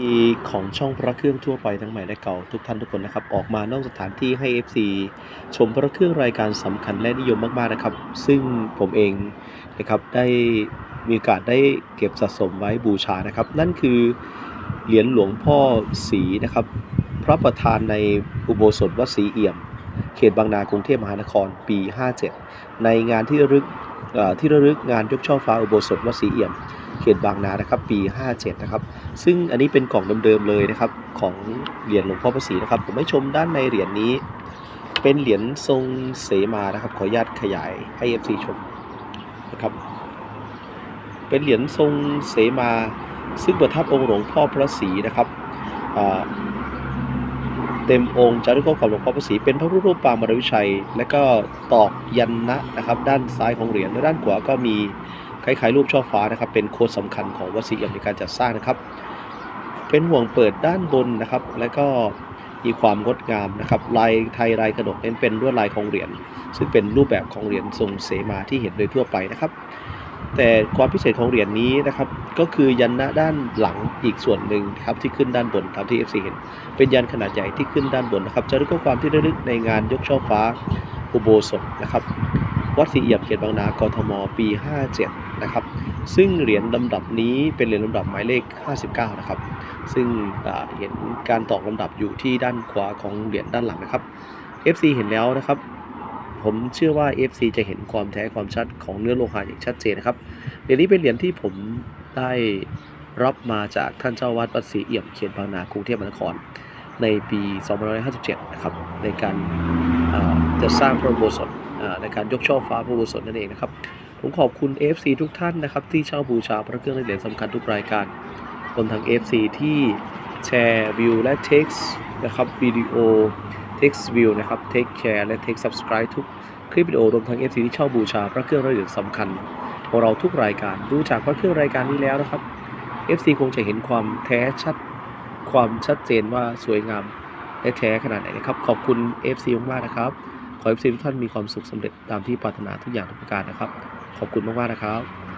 ีของช่องพระเครื่องทั่วไปทั้งใหม่และเก่าทุกท่านทุกคนนะครับ ออกมานอกสถานที่ให้ FC ชมพระเครื่องรายการสำคัญและนิยมมากๆนะครับ ซึ่งผมเองนะครับได้มีโอกาสได้เก็บสะสมไว้บูชานะครับ นั่นคือเหรียญหลวงพ่อศรีนะครับ พระประธานในอุโบสถวัดศรีเอี่ยม เขตบางนากรุงเทพมหานครปี 57 ในงานที่ระลึกที่ระลึกงานยกช่อฟ้าอุโบสถวัดศรีเอี่ยม เขตบางนานะครับ ปี 57 นะครับ ซึ่งอันนี้เป็นกล่องเดิมๆเลยนะครับ ของเหรียญหลวงพ่อพระศรีนะครับ ผมให้ชมด้านในเหรียญนี้ เป็นเหรียญทรงเสมานะครับ ขออนุญาตขยายให้ FC ชมนะครับ เป็นเหรียญทรงเสมา ซึ่งประทับองค์หลวงพ่อพระศรีนะครับเต็มองค์จารึกข้อความหลวงพ่อพระศรีเป็นพระรูปปางมารวิชัย และก็ตอกยันนะนะครับ ด้านซ้ายของเหรียญและด้านขวาก็มี คล้ายๆรูปช่อฟ้านะครับ เป็นโค้ดสำคัญของวัดศรีเอี่ยมในการจัดสร้างนะครับ เป็นห่วงเปิดด้านบนนะครับ และก็มีความงดงามนะครับ ลายไทยลายกระดกเน้นเป็นลวดลายของเหรียญ ซึ่งเป็นรูปแบบของเหรียญทรงเสมาที่เห็นโดยทั่วไปนะครับ แต่ความพิเศษของเหรียญนี้นะครับ ก็คือยันนะด้านหลังอีกส่วนหนึ่งครับที่ขึ้นด้านบนตามที่ FC เห็น เป็นยันขนาดใหญ่ที่ขึ้นด้านบนนะครับ จะรึกข้อความที่ระลึกในงานยกช่อฟ้าอุโบสถนะครับ วัดศรีเอี่ยมเขตบางนากทมปี 57 นะครับ ซึ่งเหรียญลำดับนี้เป็นเหรียญลำดับหมายเลข 59 นะครับ ซึ่งเห็นการตอกลำดับอยู่ที่ด้านขวาของเหรียญด้านหลังนะครับ FC เห็นแล้วนะครับ ผมเชื่อว่า FC จะเห็นความแท้ความชัดของเนื้อโลหะอย่างชัดเจนนะครับ เหรียญนี้เป็นเหรียญที่ผมได้รับมาจากท่านเจ้าวาดวัดศรีเอี่ยมเขตบางนากรุงเทพมหานคร ในปี 2557 นะครับ ในการจะสร้างพระอุโบสถอ่า ในการยกช่อฟ้าพระอุโบสถนั่นเองนะครับ ผมขอบคุณ FC ทุกท่านนะครับ ที่เช่าบูชาพระเครื่องและเหรียญสำคัญทุกรายการรวมทั้ง FC ที่แชร์วิวและ text นะครับวิดีโอ text view นะครับ take care และ take subscribe ทุกคลิปวิดีโอรวมทั้ง FC ที่เช่าบูชาพระเครื่องและเหรียญสำคัญของเราทุกรายการดูจากพระเครื่องรายการนี้แล้วนะครับ FC คงจะเห็นความแท้ชัดความชัดเจนว่าสวยงามและแท้ขนาดไหนนะครับ ขอบคุณ FC มากๆนะครับ ขอให้ทุกท่านมีความสุขสำเร็จตามที่ปรารถนาทุกอย่างทุกประการนะครับ ขอบคุณมากๆนะครับ